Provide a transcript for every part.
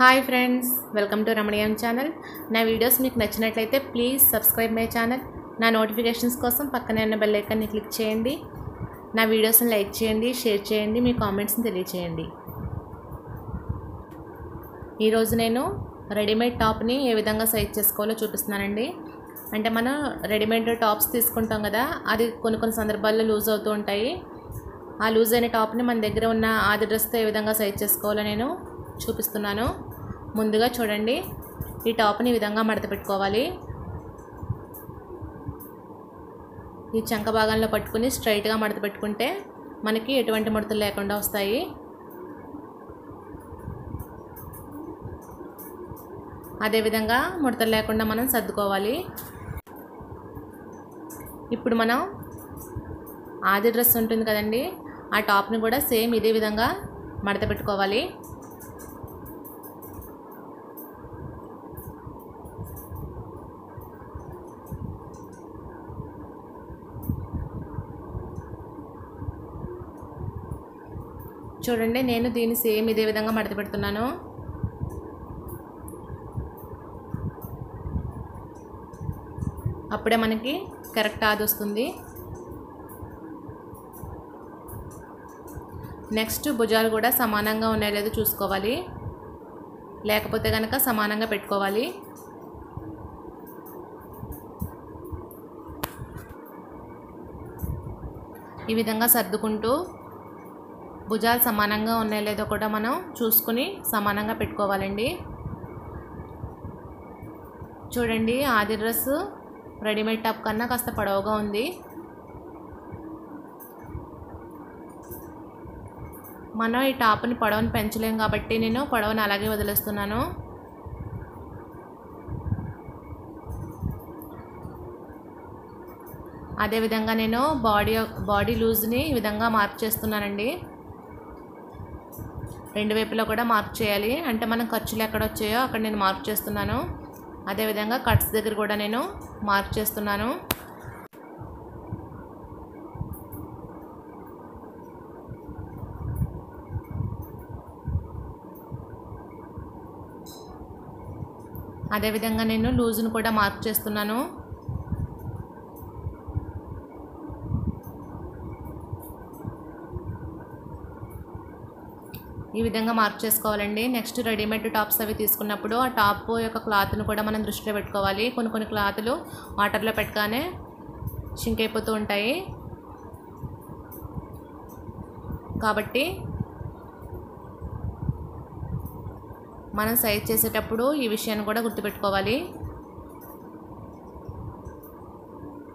Hi friends welcome to Ramaneeyam channel నా videos మీకు నచ్చినట్లయితే ప్లీజ్ సబ్స్క్రైబ్ మై ఛానల్ నా నోటిఫికేషన్స్ కోసం పక్కనే ఉన్న బెల్ ఐకాన్ని క్లిక్ చేయండి. నా వీడియోస్ని లైక్ చేయండి షేర్ చేయండి మీ కామెంట్స్ని తెలియచేయండి. ఈరోజు నేను రెడీమేడ్ టాప్ని ఏ విధంగా సైజ్ చేసుకోవాలో చూపిస్తున్నానండి. అంటే మనం రెడీమేడ్ టాప్స్ తీసుకుంటాం కదా అది కొన్ని కొన్ని సందర్భాల్లో లూజ్ అవుతూ ఉంటాయి. ఆ లూజ్ అయిన టాప్ని మన దగ్గర ఉన్న ఆది డ్రెస్తో ఏ విధంగా సైజ్ చేసుకోవాలో నేను చూపిస్తున్నాను. ముందుగా చూడండి. ఈ టాప్ని ఈ విధంగా మడత పెట్టుకోవాలి. ఈ చంక భాగంలో పట్టుకుని స్ట్రైట్గా మడత పెట్టుకుంటే మనకి ఎటువంటి ముడతలు లేకుండా వస్తాయి. అదేవిధంగా ముడతలు లేకుండా మనం సర్దుకోవాలి. ఇప్పుడు మనం ఆది డ్రెస్ ఉంటుంది కదండి. ఆ టాప్ని కూడా సేమ్ ఇదే విధంగా మడత పెట్టుకోవాలి. చూడండి నేను దీన్ని సేమ్ ఇదే విధంగా మడత పెడుతున్నాను. అప్పుడే మనకి కరెక్ట్ ఆది వస్తుంది. నెక్స్ట్ భుజాలు కూడా సమానంగా ఉన్నాయో లేదో చూసుకోవాలి. లేకపోతే కనుక సమానంగా పెట్టుకోవాలి. ఈ విధంగా సర్దుకుంటూ భుజాలు సమానంగా ఉన్నాయో లేదో కూడా మనం చూసుకుని సమానంగా పెట్టుకోవాలండి. చూడండి ఆది డ్రెస్ రెడీమేడ్ టాప్ కన్నా కాస్త పొడవుగా ఉంది. మనం ఈ టాప్ని పొడవని పెంచలేం కాబట్టి నేను పొడవని అలాగే వదిలేస్తున్నాను. అదేవిధంగా నేను బాడీ బాడీ లూజ్ని ఈ విధంగా మార్పు చేస్తున్నానండి. రెండు వైపులో కూడా మార్క్ చేయాలి. అంటే మనం ఖర్చులు ఎక్కడ వచ్చాయో అక్కడ నేను మార్క్ చేస్తున్నాను. అదేవిధంగా కట్స్ దగ్గర కూడా నేను మార్క్ చేస్తున్నాను. అదేవిధంగా నేను లూజ్ను కూడా మార్క్ చేస్తున్నాను. ఈ విధంగా మార్క్ చేసుకోవాలండి. నెక్స్ట్ రెడీమేడ్ టాప్స్ అవి తీసుకున్నప్పుడు ఆ టాప్ యొక్క క్లాత్ను కూడా మనం దృష్టిలో పెట్టుకోవాలి. కొన్ని కొన్ని క్లాతులు వాటర్లో పెట్టగానే షింక్ అయిపోతూ ఉంటాయి. కాబట్టి మనం సైజ్ చేసేటప్పుడు ఈ విషయాన్ని కూడా గుర్తుపెట్టుకోవాలి.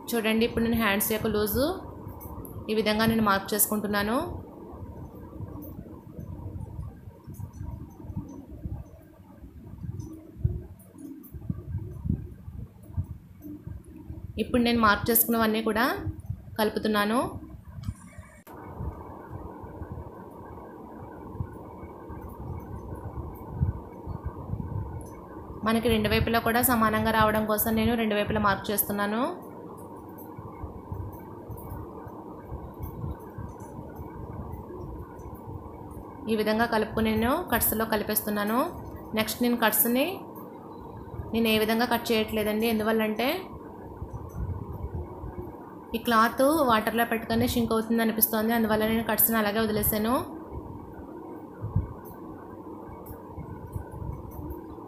చూడండి ఇప్పుడు నేను హ్యాండ్స్ యొక్క లూజు ఈ విధంగా నేను మార్క్ చేసుకుంటున్నాను. ఇప్పుడు నేను మార్క్ చేసుకున్నవన్నీ కూడా కలుపుతున్నాను. మనకి రెండు వైపులా కూడా సమానంగా రావడం కోసం నేను రెండు వైపులా మార్క్ చేస్తున్నాను. ఈ విధంగా కలుపుకుని నేను కట్స్లో కలిపేస్తున్నాను. నెక్స్ట్ నేను కట్స్ని నేను ఏ విధంగా కట్ చేయట్లేదండి. ఎందువల్లంటే ఈ క్లాత్ వాటర్లో పెట్టుకొని షింక్ అవుతుంది అనిపిస్తోంది. అందువల్ల నేను కట్స్ని అలాగే వదిలేసాను.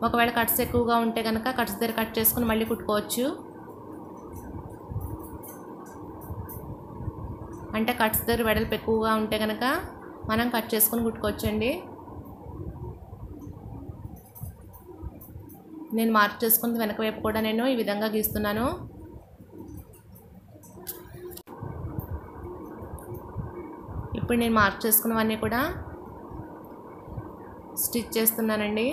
ఒకవేళ కట్స్ ఎక్కువగా ఉంటే కనుక కట్స్ దగ్గర కట్ చేసుకుని మళ్ళీ కుట్టుకోవచ్చు. అంటే కట్స్ దగ్గర వెడల్పు ఎక్కువగా ఉంటే కనుక మనం కట్ చేసుకుని కుట్టుకోవచ్చండి. నేను మార్క్ చేసుకుని వెనక వైపు కూడా నేను ఈ విధంగా గీస్తున్నాను. ఇప్పుడు నేను మార్క్ చేసుకున్నవన్నీ కూడా స్టిచ్ చేస్తున్నానండి.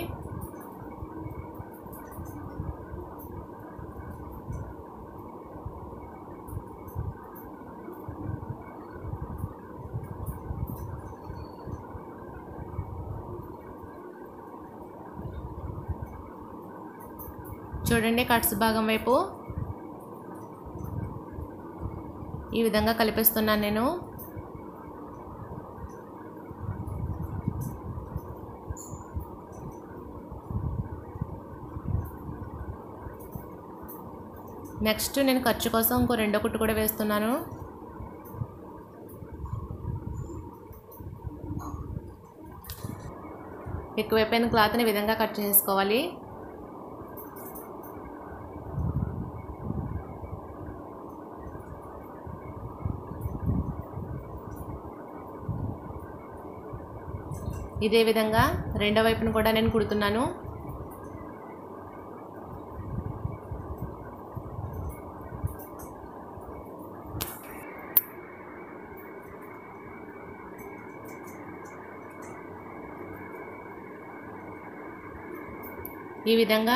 చూడండి కట్స్ భాగం వైపు ఈ విధంగా కలిపిస్తున్నాను నేను. నెక్స్ట్ నేను ఖర్చు కోసం ఇంకో రెండో కుట్టు కూడా వేస్తున్నాను. ఎక్కువైపోయిన క్లాత్ని విధంగా కట్ చేసుకోవాలి. ఇదే విధంగా రెండో వైపును కూడా నేను కుడుతున్నాను. ఈ విధంగా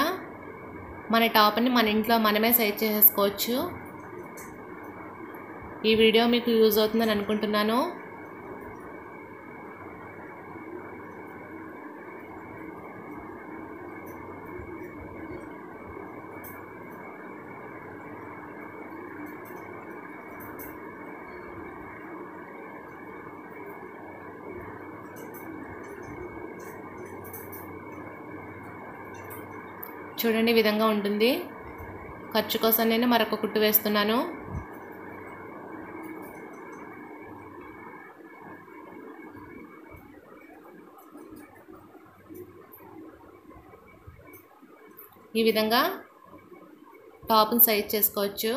మన టాప్ని మన ఇంట్లో మనమే సైజ్ చేసేసుకోవచ్చు. ఈ వీడియో మీకు యూజ్ అవుతుందని అనుకుంటున్నాను. చూడండి ఈ విధంగా ఉంటుంది. ఖర్చు కోసం నేను మరొక కుట్టు వేస్తున్నాను. ఈ విధంగా టాప్ని సైజ్ చేసుకోవచ్చు.